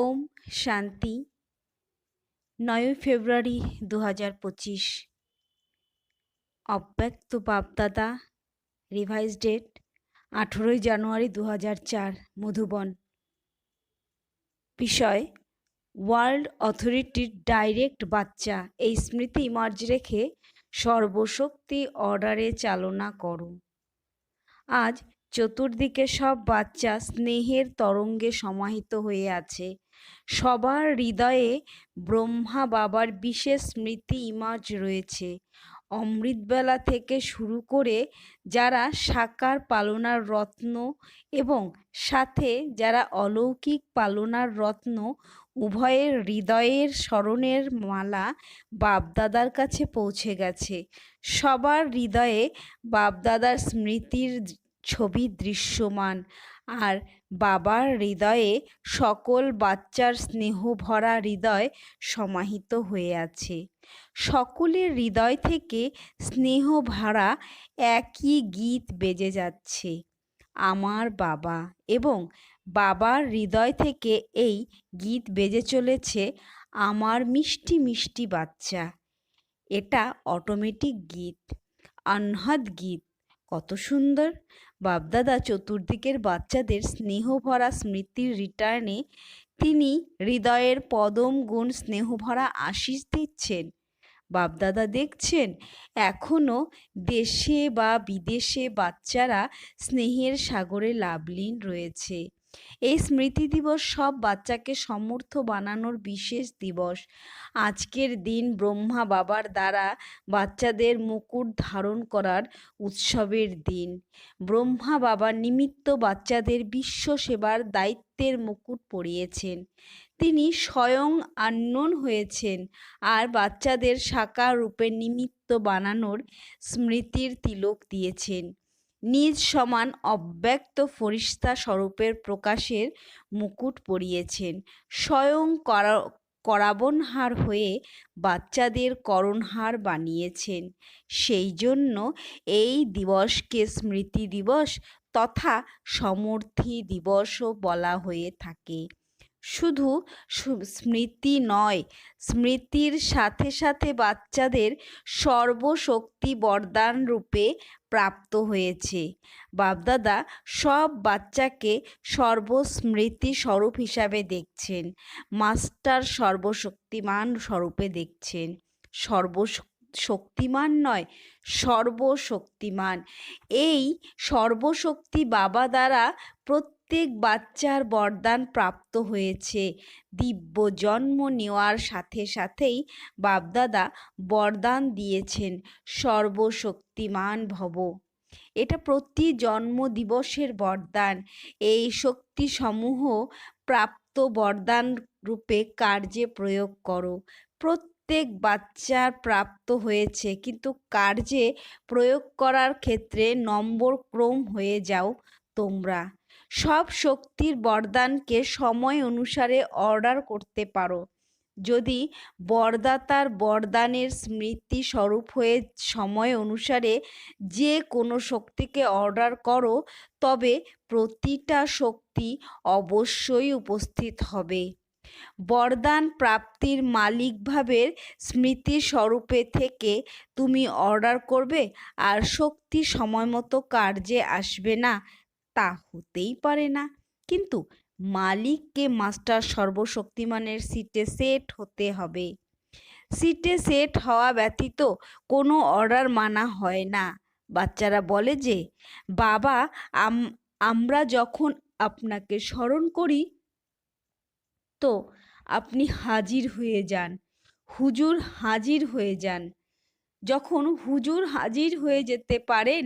ওম শান্তি। নয়ই ফেব্রুয়ারি দু হাজার পঁচিশ। অব্যক্ত বাপদাদা রিভাইজ ডেট আঠেরোই জানুয়ারি দু হাজার চার, মধুবন। বিষয় ওয়ার্ল্ড অথরিটির ডাইরেক্ট বাচ্চা, এই স্মৃতি মার্জ রেখে সর্বশক্তি অর্ডারে চালনা করো। আজ চতুর্দিকে সব বাচ্চা স্নেহের তরঙ্গে সমাহিত হয়ে আছে। সবার হৃদয়ে ব্রহ্মা বাবার বিশেষ স্মৃতি ইমাজ রয়েছে। অমৃতবেলা থেকে শুরু করে যারা সাকার পালনার রত্ন এবং সাথে যারা অলৌকিক পালনার রত্ন, উভয়ের হৃদয়ের স্মরণের মালা বাপদাদার কাছে পৌঁছে গেছে। সবার হৃদয়ে বাপদাদার স্মৃতির ছবি দৃশ্যমান। আর বাবার হৃদয়ে সকল বাচ্চার স্নেহ ভরা হৃদয় সমাহিত হয়ে আছে। সকলের হৃদয় থেকে স্নেহ ভরা একই গীত বেজে যাচ্ছে। আমার বাবা এবং বাবার হৃদয় থেকে এই গীত বেজে চলেছে আমার মিষ্টি মিষ্টি বাচ্চা। এটা অটোমেটিক গীত, আনহাদ গীত। কত সুন্দর। বাপদাদা চতুর্দিকের বাচ্চাদের স্নেহভরা স্মৃতির রিটার্নে তিনি হৃদয়ের পদম গুণ স্নেহভরা আশিস দিচ্ছেন। বাপদাদা দেখছেন এখনও দেশে বা বিদেশে বাচ্চারা স্নেহের সাগরে লাভলীন রয়েছে। এই স্মৃতি দিবস সব বাচ্চাকে সমর্থ বানানোর বিশেষ দিবস। আজকের দিন ব্রহ্মা বাবার দ্বারা বাচ্চাদের মুকুট ধারণ করার উৎসবের দিন। ব্রহ্মা বাবার নিমিত্ত বাচ্চাদের বিশ্ব সেবার দায়িত্বের মুকুট পরিয়েছেন। তিনি স্বয়ং আন্নন হয়েছেন আর বাচ্চাদের সাকার রূপে নিমিত্ত বানানোর স্মৃতির তিলক দিয়েছেন। নিজ সমান অব্যক্ত ফরিস্তা স্বরূপের প্রকাশের মুকুট পরিয়েছেন। স্বয়ং করা, করাবনহার হয়ে বাচ্চাদের করণহার বানিয়েছেন। সেই জন্য এই দিবসকে স্মৃতি দিবস তথা সমর্থি দিবসও বলা হয়ে থাকে। শুধু স্মৃতি নয়, স্মৃতির সাথে সাথে বাচ্চাদের সর্বশক্তি বরদান রূপে প্রাপ্ত হয়েছে। বাপদাদা সব বাচ্চাকে সর্বস্মৃতি স্বরূপ হিসাবে দেখছেন, মাস্টার সর্বশক্তিমান স্বরূপে দেখছেন। সর্বশক্তিমান নয়, সর্বশক্তিমান। এই সর্বশক্তি বাবা দ্বারা প্রত্যেক বাচ্চার বরদান প্রাপ্ত হয়েছে। দিব্য জন্ম নেওয়ার সাথে সাথেই বাপদাদা বরদান দিয়েছেন। সর্বশক্তিমান ভব। এটা প্রতি জন্ম দিবসের বরদান। এই শক্তিসমূহ প্রাপ্ত বরদান রূপে কার্যে প্রয়োগ করো। প্রত্যেক বাচ্চার প্রাপ্ত হয়েছে, কিন্তু কার্যে প্রয়োগ করার ক্ষেত্রে নম্বর ক্রম হয়ে যাও তোমরা। সব শক্তির বরদানকে সময় অনুসারে অর্ডার করতে পারো। যদি বরদাতার বরদানের স্মৃতি স্বরূপ হয়ে সময় অনুসারে যে কোনো শক্তিকে অর্ডার করো, তবে প্রতিটা শক্তি অবশ্যই উপস্থিত হবে। বরদান প্রাপ্তির মালিকভাবের স্মৃতি স্বরূপে থেকে তুমি অর্ডার করবে, আর শক্তি সময় মতো কার্যে আসবে না। তা হতেই পারে না। কিন্তু মালিককে মাস্টার সর্বশক্তিমানের সিটে সেট হতে হবে। সিটে সেট হওয়া ব্যতীত কোনো অর্ডার মানা হয় না। বাচ্চারা বলে যে, বাবা আমরা যখন আপনাকে স্মরণ করি, তো আপনি হাজির হয়ে যান। হুজুর হাজির হয়ে যান। যখন হুজুর হাজির হয়ে যেতে পারেন,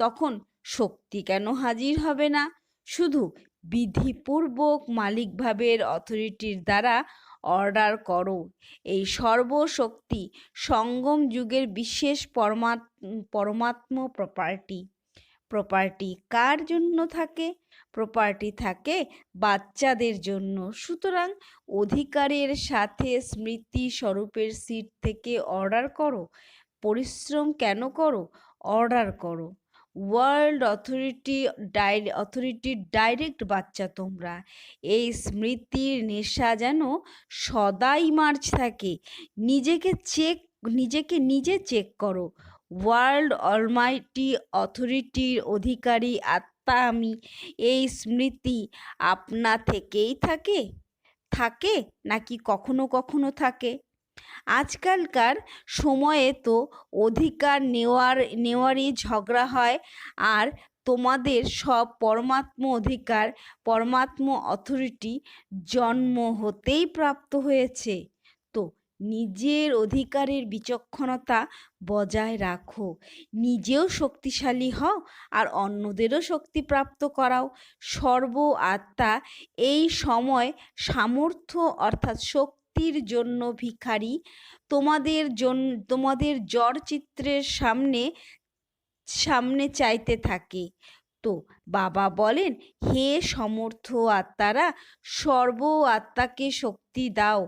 তখন শক্তি কেন হাজির হবে না? শুধু বিধিপূর্বক মালিকভাবের অথরিটির দ্বারা অর্ডার করো। এই সর্বশক্তি সঙ্গম যুগের বিশেষ পরমাত, পরমাত্ম প্রপার্টি প্রপার্টি কার জন্য থাকে? প্রপার্টি থাকে বাচ্চাদের জন্য। সুতরাং অধিকারের সাথে স্মৃতি স্বরূপের সিট থেকে অর্ডার করো। পরিশ্রম কেন করো? অর্ডার করো। ওয়ার্ল্ড অথরিটি ডাই অথরিটির ডাইরেক্ট বাচ্চা তোমরা। এই স্মৃতির নেশা যেন সদাই মার্চ থাকে। নিজেকে চেক, নিজেকে নিজে চেক করো। ওয়ার্ল্ড অলমাইটি অথরিটির অধিকারী আত্মা আমি। এই স্মৃতি আপনা থেকেই থাকে? থাকে নাকি কখনো কখনো থাকে? আজকালকার সময়ে তো অধিকার নেওয়ার, নেওয়ারই ঝগড়া হয়। আর তোমাদের সব পরমাত্ম অধিকার, পরমাত্ম অথরিটি জন্ম হতেই প্রাপ্ত হয়েছে। তো নিজের অধিকারের বিচক্ষণতা বজায় রাখো। নিজেও শক্তিশালী হও আর অন্যদেরও শক্তি প্রাপ্ত করাও। সর্ব আত্মা এই সময় সামর্থ্য অর্থাৎ শক্তির জন্য ভিখারি। তোমাদের জন্য তোমাদের জ্বর চিত্রের সামনে সামনে চাইতে থাকে। তো বাবা বলেন, হে সমর্থ আত্মারা, সর্ব আত্মাকে শক্তি দাও।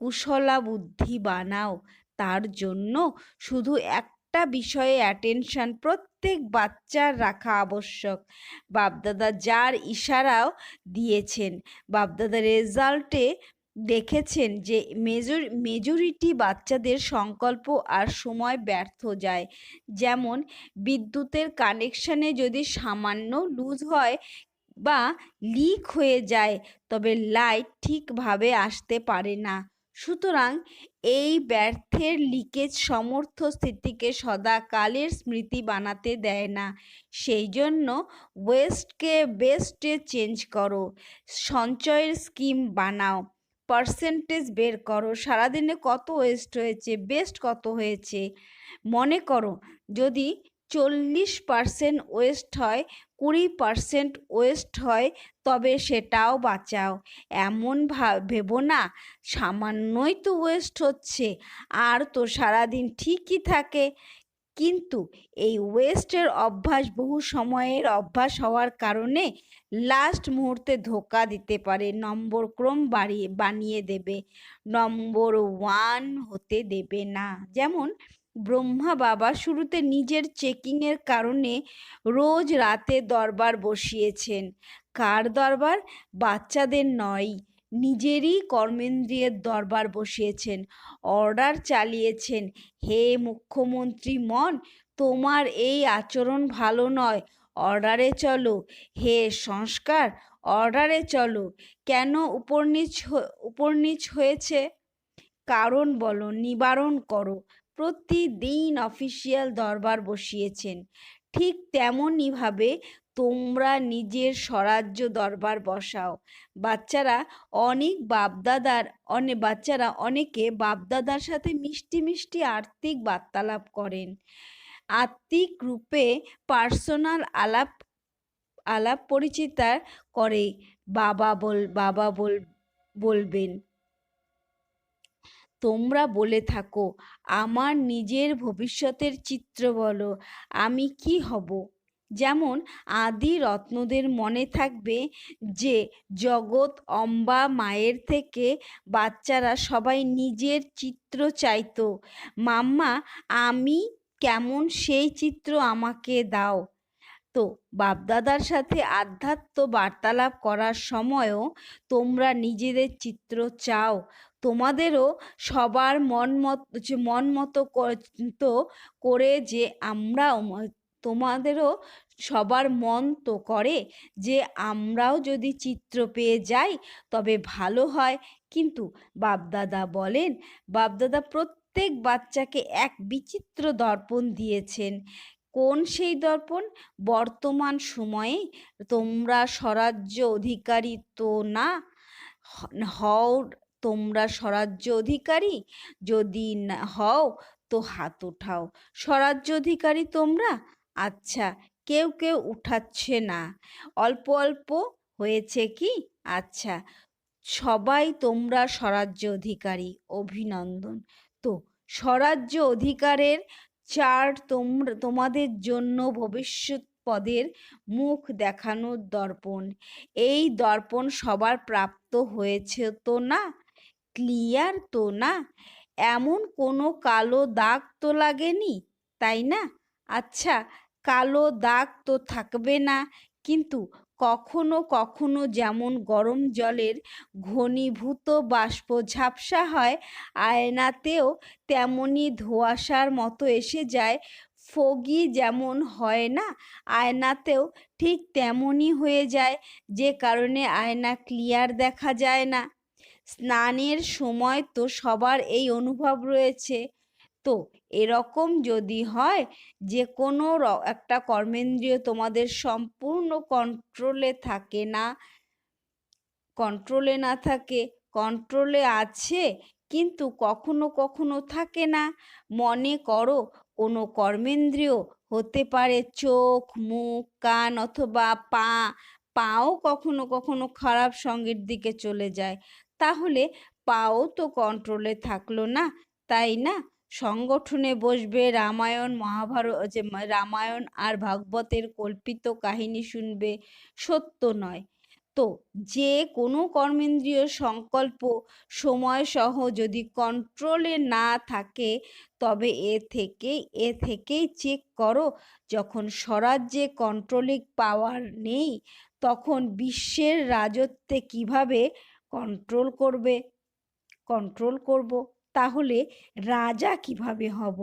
কুশলা বুদ্ধি বানাও। তার জন্য শুধু একটা বিষয়ে অ্যাটেনশন প্রত্যেক বাচ্চার রাখা আবশ্যক। বাপদাদা যার ইশারাও দিয়েছেন। বাপদাদা রেজাল্টে দেখেছেন যে মেজর মেজরিটি বাচ্চাদের সংকল্প আর সময় ব্যর্থ যায়। যেমন বিদ্যুতের কানেকশানে যদি সামান্য লুজ হয় বা লিক হয়ে যায়, তবে লাইট ঠিকভাবে আসতে পারে না। সুতরাং এই ব্যর্থের লিকেজ সমর্থ স্থিতিকে সদা কালের স্মৃতি বানাতে দেয় না। সেই জন্য ওয়েস্টকে বেস্টে চেঞ্জ করো। সঞ্চয়ের স্কিম বানাও। পার্সেন্টেজ বের করো। সারাদিনে কত ওয়েস্ট হয়েছে বেস্ট কত হয়েছে? মনে করো যদি চল্লিশ পার্সেন্ট ওয়েস্ট হয়, কুড়ি পার্সেন্ট ওয়েস্ট হয়, তবে সেটাও বাঁচাও। এমন ভেবো না, সামান্যই তো ওয়েস্ট হচ্ছে। আর তো সারাদিন ঠিকই থাকে। কিন্তু এই ওয়েস্টের অভ্যাস বহু সময়ের অভ্যাস হওয়ার কারণে লাস্ট মুহূর্তে ধোকা দিতে পারে, নম্বর ক্রম বাড়িয়ে বানিয়ে দেবে, নম্বর ওয়ান হতে দেবে না। যেমন ব্রহ্মা বাবা শুরুতে নিজের চেকিংয়ের কারণে রোজ রাতে দরবার বসিয়েছেন। কার দরবার? বাচ্চাদের নয়। নিজেরই কর্মেন্দ্রিয়ের দরবার বসিয়েছেন অর্ডার চালিয়েছেন। হে মুখ্যমন্ত্রী মন, তোমার এই আচরণ ভালো নয়। অর্ডারে চলো। হে সংস্কার অর্ডারে চলো। কেন উপরনিচ উপরনিচ হয়েছে? কারণ বলো, নিবারণ করো। প্রতিদিন অফিসিয়াল দরবার বসিয়েছেন। ঠিক তেমনইভাবে তোমরা নিজের স্বরাজ্য দরবার বসাও। বাচ্চারা অনেক বাপদাদার অনেক বাচ্চারা অনেকে বাপদাদার সাথে মিষ্টি মিষ্টি আর্থিক বার্তালাপ করেন। আত্মিক রূপে পার্সোনাল আলাপ আলাপ পরিচিতা করে, বাবা বল বাবা বল, বলবেন, তোমরা বলে থাকো, আমার নিজের ভবিষ্যতের চিত্র বলো, আমি কি হব? যেমন আদি রত্নদের মনে থাকবে যে জগৎ অম্বা মায়ের থেকে বাচ্চারা সবাই নিজের চিত্র চাইতো। মাম্মা, আমি কেমন সেই চিত্র আমাকে দাও। তো বাপদাদার সাথে আধ্যাত্ম বার্তালাপ করার সময়ও তোমরা নিজেদের চিত্র চাও। তোমাদেরও সবার মন মত, মন মতো তো করে যে আমরাও তোমাদেরও সবার মন তো করে যে আমরাও যদি চিত্র পেয়ে যাই, তবে ভালো হয়। কিন্তু বাপদাদা বলেন, বাপদাদা প্রত্যেক বাচ্চাকে এক বিচিত্র দর্পণ দিয়েছেন। কোন সেই দর্পণ? বর্তমান সময়ে তোমরা স্বরাজ্য অধিকারী তো না, হও তোমরা স্বরাজ্য অধিকারী, যদি না হও তো হাত উঠাও। স্বরাজ্য অধিকারী তোমরা? আচ্ছা কেউ কেউ উঠাচ্ছে না। অল্প অল্প হয়েছে কি? আচ্ছা সবাই তোমরা স্বরাজ্য অধিকারী, অভিনন্দন। তো, স্বরাজ্য অধিকারের চার্ট তোমরা, তোমাদের জন্য ভবিষ্যৎ পদের মুখ দেখানোর দর্পণ। এই দর্পণ সবার প্রাপ্ত হয়েছে তো না? ক্লিয়ার তো না? এমন কোনো কালো দাগ তো লাগেনি? তাই না? আচ্ছা কালো দাগ তো থাকবে না। কিন্তু কখনো কখনো যেমন গরম জলের ঘনীভূত বাষ্প ঝাপসা হয়, আয়নাতেও তেমনি ধোঁয়াশার মতো এসে যায়। ফগি যেমন হয় না, আয়নাতেও ঠিক তেমনই হয়ে যায়, যে কারণে আয়না ক্লিয়ার দেখা যায় না। স্নানের সময় তো সবার এই অনুভব রয়েছে। তো এরকম যদি হয়, যে কোনো একটা কর্মেন্দ্রিয় তোমাদের সম্পূর্ণ কন্ট্রোলে থাকে না কন্ট্রোলে না থাকে কন্ট্রোলে আছে, কিন্তু কখনো কখনো থাকে না। মনে করো, কোনো কর্মেন্দ্রীয় হতে পারে চোখ, মুখ, কান অথবা পা, পাও কখনো কখনো খারাপ সঙ্গের দিকে চলে যায়। তাহলে পাও তো কন্ট্রোলে থাকল না, তাই না? সংগঠনে বসবে রামায়ণ, মহাভারত যে রামায়ণ আর ভাগবতের কল্পিত কাহিনী শুনবে। সত্য নয়। তো যে কোনো কর্মেন্দ্রীয় সংকল্প সময়সহ যদি কন্ট্রোলে না থাকে, তবে এ থেকে, এ থেকেই চেক করো। যখন স্বরাজ্যে কন্ট্রোলিং পাওয়ার নেই, তখন বিশ্বের রাজত্বে কীভাবে কন্ট্রোল করবে? কন্ট্রোল করব। তাহলে রাজা কীভাবে হব?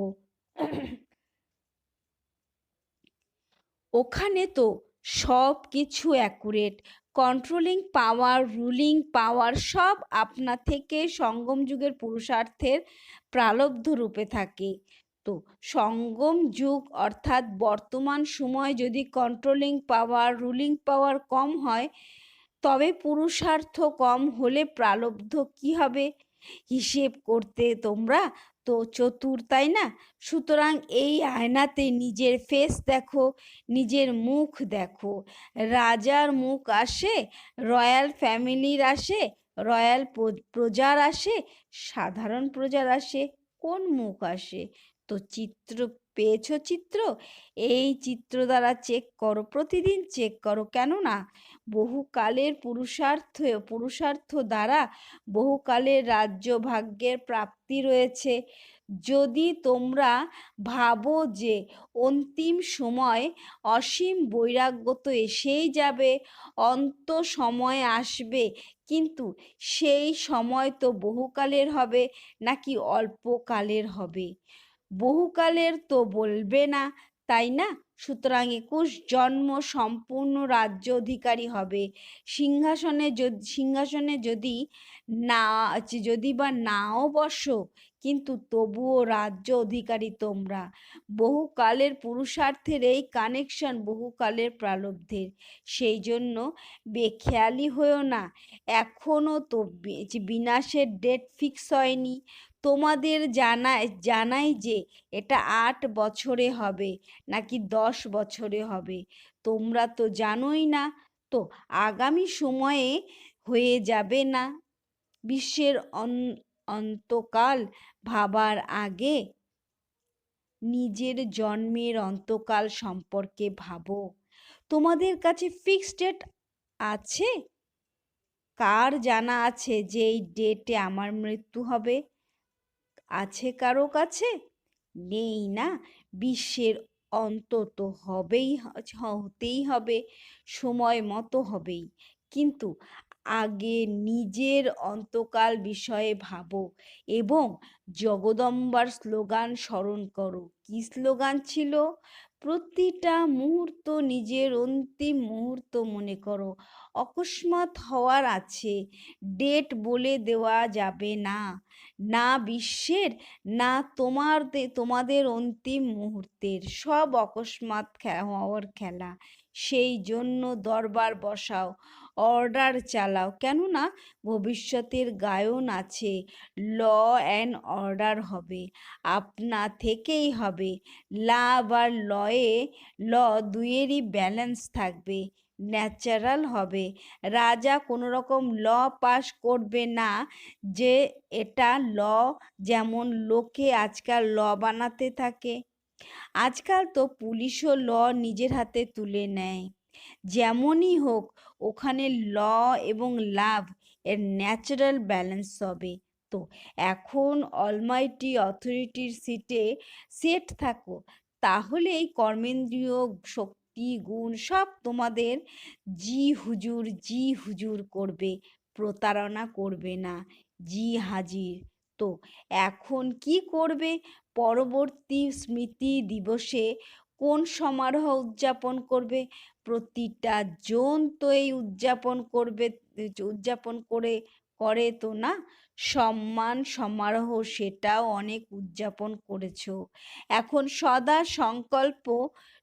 ওখানে তো সব কিছু accurate controlling power ruling power সব আপনা থেকে সঙ্গম যুগের পুরুষার্থের প্রালব্ধ রূপে থাকে। তো সঙ্গম যুগ অর্থাৎ বর্তমান সময় যদি কন্ট্রোলিং পাওয়ার রুলিং পাওয়ার কম হয়, তবে পুরুষার্থ কম হলে প্রালব্ধ কি হবে? হিসেব করতে তোমরা তো চতুর, তাই না? সুতরাং এই আয়নাতে নিজের ফেস দেখো, নিজের মুখ দেখো। রাজার মুখ আসে, রয়্যাল ফ্যামিলির আসে, রয়্যাল প্রজার আসে, সাধারণ প্রজার আসে, কোন মুখ আসে? তো চিত্র পেয়েছ চিত্র? এই চিত্র দ্বারা চেক করো, প্রতিদিন চেক করো। কেননা বহুকালের পুরুষার্থ পুরুষার্থ দ্বারা বহুকালের রাজ্য ভাগ্যের প্রাপ্তি রয়েছে। যদি তোমরা ভাবো যে অন্তিম সময় অসীম বৈরাগ্য তো এসেই যাবে, অন্ত সময় আসবে, কিন্তু সেই সময় তো বহুকালের হবে নাকি অল্পকালের হবে? বহুকালের তো বলবে না, তাই না? সুতরাং একুশ জন্ম সম্পূর্ণ রাজ্য অধিকারী হবে। সিংহাসনে যদি সিংহাসনে যদি না, যদি বা নাও বসো, কিন্তু তবুও রাজ্য অধিকারী তোমরা। বহুকালের পুরুষার্থের এই কানেকশন বহুকালের প্রালব্ধের। সেই জন্য বেখেয়ালি হয়েও না। এখনও তো বিনাশের ডেট ফিক্স হয়নি। তোমাদের জানায়, জানাই যে এটা আট বছরে হবে, নাকি দশ বছরে হবে। তোমরা তো জানোই না, তো আগামী সময়ে হয়ে যাবে না। বিশ্বের অন্তকাল ভাবার আগে নিজের জন্মের অন্তকাল সম্পর্কে ভাবো। তোমাদের কাছে ফিক্সড ডেট আছে? কার জানা আছে যে এই ডেটে আমার মৃত্যু হবে? আছে কারও কাছে? নেই না। বিশ্বের অন্তত হবেই হতেই হবে, সময় মতো হবেই। কিন্তু আগে নিজের অন্তকাল বিষয়ে ভাবো এবং জগদম্বার স্লোগান স্মরণ করো। কি স্লোগান ছিল? প্রতিটা মুহূর্ত নিজের অন্তিম মুহূর্ত মনে করো। অকস্মাৎ হওয়ার আছে। ডেট বলে দেওয়া যাবে না। না বিশ্বের, না তোমার তোমাদের অন্তিম মুহূর্তের। সব অকস্মাৎ হওয়ার খেলা। সেই জন্য দরবার বসাও, অর্ডার চালাও। কেননা ভবিষ্যতের গায়ন আছে। ল অ্যান্ড অর্ডার হবে। আপনা থেকেই হবে। লাভ আর লয়ে, ল দুইয়েরই ব্যালেন্স থাকবে। ন্যাচারাল হবে। রাজা কোনো রকম ল পাস করবে না যে এটা ল যেমন লোকে আজকাল ল বানাতে থাকে। আজকাল তো পুলিশও ল নিজের হাতে তুলে নেয়। যেমনই হোক, ওখানে ল এবং লাভ এর ন্যাচারাল ব্যালেন্স হবে। তো এখন অলমাইটি অথরিটির সিটে সেট থাকো। তাহলে এই কর্মেন্দ্রিয় শক্তি গুণ সব তোমাদের জি হুজুর জি হুজুর করবে, প্রতারণা করবে না, জি হাজির। তো এখন কি করবে? পরবর্তী স্মৃতি দিবসে কোন সমারোহ উদযাপন করবে? প্রতিটা জন তো এই উদযাপন করবে, উদযাপন করে করে তো না সম্মান সমারোহ সেটাও অনেক উদযাপন করেছ। এখন সদা সংকল্প,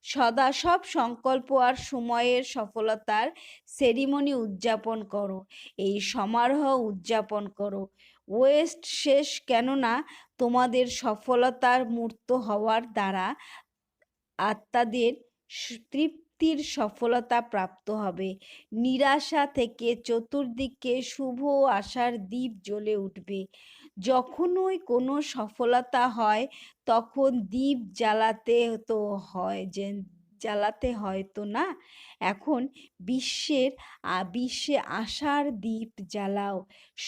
সদা সব সংকল্প আর সময়ের সফলতার সেরিমনি উদযাপন করো। এই সমারোহ উদযাপন করো। ওয়েস্ট শেষ কেননা তোমাদের সফলতার মূর্ত হওয়ার দ্বারা আত্মাদের তৃপ্তির সফলতা প্রাপ্ত হবে। নিরাশা থেকে চতুর্দিকে শুভ আশার দ্বীপ জ্বলে উঠবে। যখনই কোনো সফলতা হয়, তখন দ্বীপ জ্বালাতে তো হয় যে জ্বালাতে হয় তো না। এখন বিশ্বের বিশ্বে আশার দ্বীপ জ্বালাও।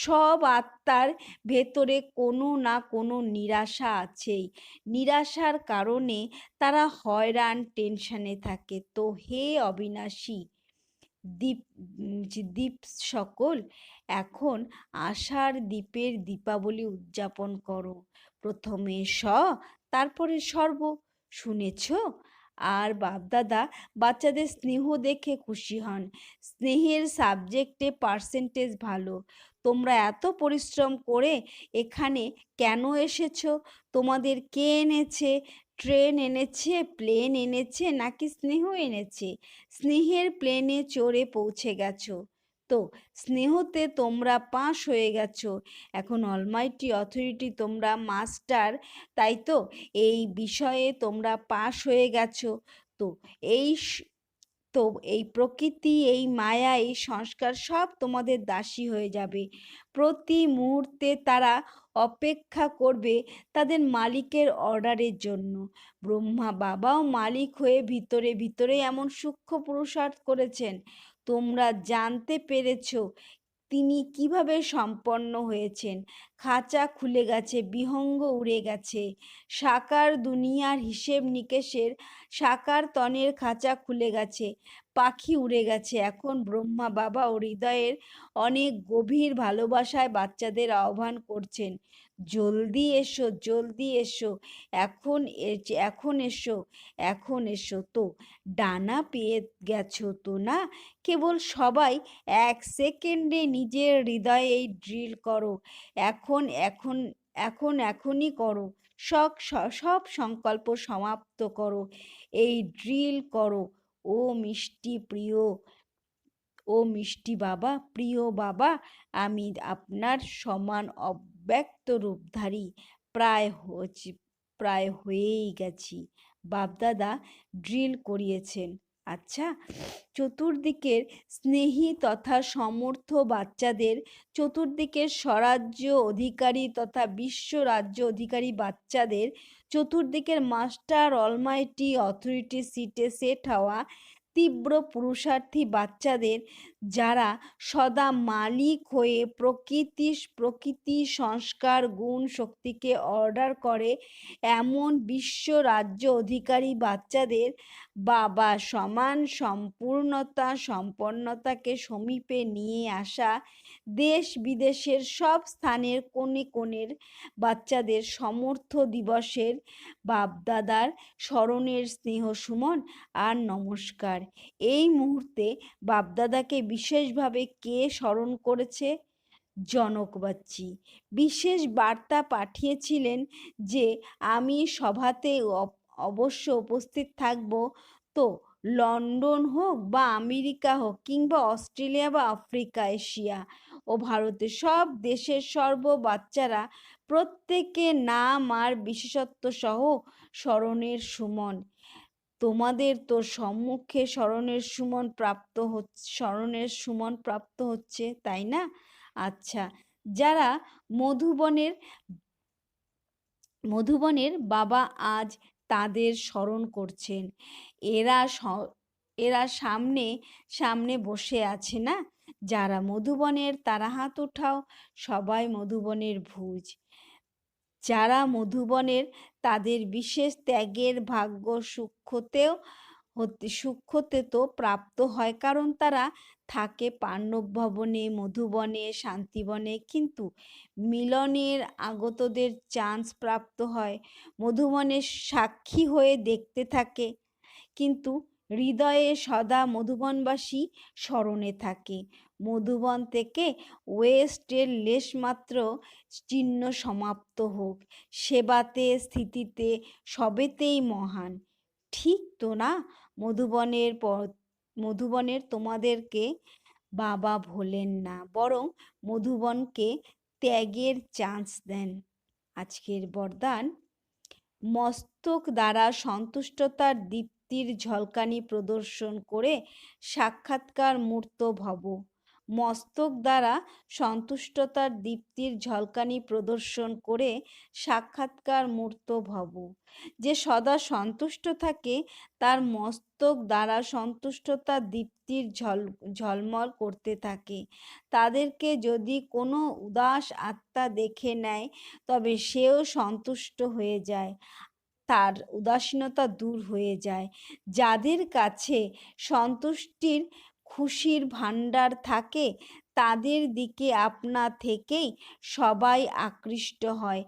সব আত্মার ভেতরে কোনো না কোনো নিরাশা আছেই। নিরাশার কারণে তারা হয়রান, টেনশনে থাকে। তো হে অবিনাশী দ্বীপ দ্বীপ সকল, এখন আশার দ্বীপের দীপাবলি উদযাপন করো। প্রথমে স, তারপরে সর্ব। শুনেছ? আর বাপদাদা বাচ্চাদের স্নেহ দেখে খুশি হন। স্নেহের সাবজেক্টে পার্সেন্টেজ ভালো। তোমরা এত পরিশ্রম করে এখানে কেন এসেছ? তোমাদের কে এনেছে? ট্রেন এনেছে? প্লেন এনেছে? নাকি স্নেহ এনেছে? স্নেহের প্লেনে চড়ে পৌঁছে গেছো? তো স্নেহতে তোমরা পাশ হয়ে গেছো। এখন অলমাইটি অথরিটি তোমরা মাস্টার তাই তো? এই বিষয়ে তোমরা পাশ হয়ে গেছো। তো এই তো এই প্রকৃতি, এই মায়া, এই সংস্কার সব তোমাদের দাসী হয়ে যাবে। প্রতি মুহূর্তে তারা অপেক্ষা করবে তাদের মালিকের অর্ডারের জন্য। ব্রহ্মা বাবাও মালিক হয়ে ভিতরে ভিতরে এমন সূক্ষ্ম পুরুষার্থ করেছেন। তোমরা জানতে পেরেছ তিনি কীভাবে সম্পন্ন হয়েছেন। খাঁচা খুলে গেছে, বিহঙ্গ উড়ে গেছে। সাকার দুনিয়ার হিসেব নিকেশের সাকার তনের খাঁচা খুলে গেছে, পাখি উড়ে গেছে। এখন ব্রহ্মা বাবা ও হৃদয়ের অনেক গভীর ভালোবাসায় বাচ্চাদের আহ্বান করছেন। জলদি এসো জলদি এসো, এখন এখন এসো এখন এসো তো। ডানা পেয়ে গেছো তো না? কেবল সবাই এক সেকেন্ডে নিজের হৃদয়ে এই ড্রিল করো। এখন এখন এখন, এখনই করো। সব সব সংকল্প সমাপ্ত করো। এই ড্রিল করো। ও মিষ্টি প্রিয়, ও মিষ্টি বাবা, প্রিয় বাবা, আমি আপনার সমান অব্যক্ত রূপধারী প্রায় হচ্ছে প্রায় হয়েই গেছি। বাপদাদা ড্রিল করিয়েছেন আচ্ছা চতুর্দিকের স্নেহী তথা সমর্থ বাচ্চাদের চতুর্দিকের স্বরাজ্য অধিকারী তথা বিশ্ব রাজ্য অধিকারী বাচ্চাদের চতুর্দিকের মাস্টার অলমাইটি অথরিটি সিটে সেট হওয়া তীব্র পুরুষার্থী বাচ্চাদের যারা সদা মালিক হয়ে প্রকৃতি প্রকৃতি সংস্কার, গুণ শক্তিকে অর্ডার করে, এমন বিশ্ব রাজ্য অধিকারী বাচ্চাদের বাবা সমান সম্পূর্ণতা, সম্পন্নতাকে সমীপে নিয়ে আসা দেশ বিদেশের সব স্থানের কোণে কোণের বাচ্চাদের সমর্থ দিবসের বাপদাদার স্মরণের স্নেহ সুমন আর নমস্কার। এই মুহূর্তে বাপদাদাকে বিশেষভাবে কে স্মরণ করেছে? জনক বাচ্চি। বিশেষ বার্তা পাঠিয়েছিলেন যে, আমি সভাতে অবশ্য উপস্থিত থাকব। তো, লন্ডন হোক বা আমেরিকা হোক কিংবা অস্ট্রেলিয়া বা আফ্রিকা, এশিয়া ও ভারতের সব দেশের সর্ব বাচ্চারা প্রত্যেকে নাম আর বিশেষত্ব সহ স্মরণের সুমন। তোমাদের তো সম্মুখে স্মরণের সুমন প্রাপ্ত হচ্ছে স্মরণের সুমন প্রাপ্ত হচ্ছে, তাই না? আচ্ছা যারা মধুবনের মধুবনের বাবা আজ তাদের স্মরণ করছেন। এরা এরা সামনে সামনে বসে আছে না? যারা মধুবনের তারা হাত উঠাও সবাই মধুবনের ভুজ। যারা মধুবনের তাদের বিশেষ ত্যাগের ভাগ্য সূক্ষ্মতেও হতে তো প্রাপ্ত হয়। কারণ তারা থাকে পাণ্ডব ভবনে, মধুবনে, শান্তিবনে। কিন্তু মিলনের আগতদের চান্স প্রাপ্ত হয়। মধুবনের সাক্ষী হয়ে দেখতে থাকে। কিন্তু হৃদয়ে সদা মধুবনবাসী স্মরণে থাকে। মধুবন থেকে ওয়েস্টের লেশমাত্র চিহ্ন সমাপ্ত হোক। সেবাতে, স্থিতিতে সবেতেই মহান। ঠিক তো না? মধুবনের মধুবনের তোমাদেরকে বাবা ভোলেন না, বরং মধুবনকে ত্যাগের চান্স দেন। আজকের বরদান। মস্তক দ্বারা সন্তুষ্টতার দীপ্তির ঝলকানি প্রদর্শন করে সাক্ষাৎকার মূর্ত ভব। মস্তক দ্বারা সন্তুষ্টতার দীপ্তির ঝলকানি প্রদর্শন করে সাক্ষাৎকার মূর্ত ভব। যে সদা সন্তুষ্ট থাকে, তার মস্তক দ্বারা সন্তুষ্টতার দীপ্তির ঝল, ঝলমল করতে থাকে। তাদেরকে যদি কোনো উদাস আত্মা দেখে নেয়, তবে সেও সন্তুষ্ট হয়ে যায়, তার উদাসীনতা দূর হয়ে যায়। যাদের কাছে সন্তুষ্টির খুশির ভাণ্ডার থাকে, তাদের দিকে আপনা থেকেই সবাই আকৃষ্ট হয়।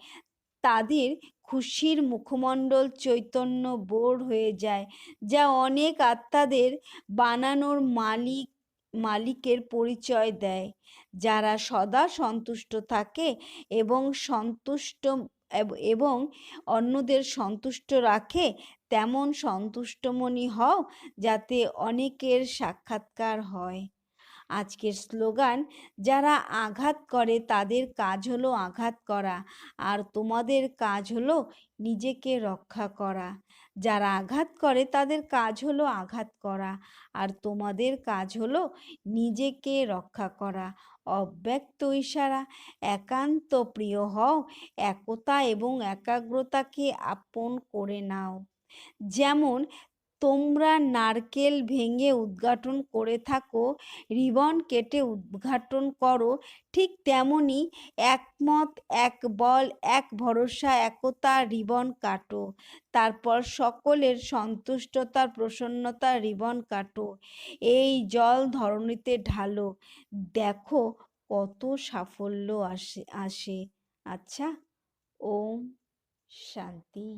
তাদের খুশির মুখমণ্ডল চৈতন্য বোর হয়ে যায়, যা অনেক আত্মাদের বানানোর মালিক, মালিকের পরিচয় দেয়। যারা সদা সন্তুষ্ট থাকে এবং সন্তুষ্ট, এবং অন্যদের সন্তুষ্ট রাখে তেমন সন্তুষ্টমণি হও যাতে অনেকের সাক্ষাৎকার হয়। আজকের স্লোগান, যারা আঘাত করে তাদের কাজ হলো আঘাত করা, আর তোমাদের কাজ হলো নিজেকে রক্ষা করা। যারা আঘাত করে তাদের কাজ হলো আঘাত করা, আর তোমাদের কাজ হলো নিজেকে রক্ষা করা। অব্যক্ত ইশারা, একান্ত প্রিয় হও, একতা এবং একাগ্রতাকে আপন করে নাও। যেমন, তোমরা নারকেল ভেঙে উদ্ঘাটন করে থাকো, রিবন কেটে উদ্ঘাটন করো ঠিক তেমনি, একমত, এক বল, এক ভরসা, একতা, রিবন কাটো তারপর সকলের সন্তুষ্টতার প্রসন্নতা, রিবন কাটো, এই জল ধরণীতে ঢালো, দেখো কত সাফল্য আসে আসে আচ্ছা ওম শান্তি।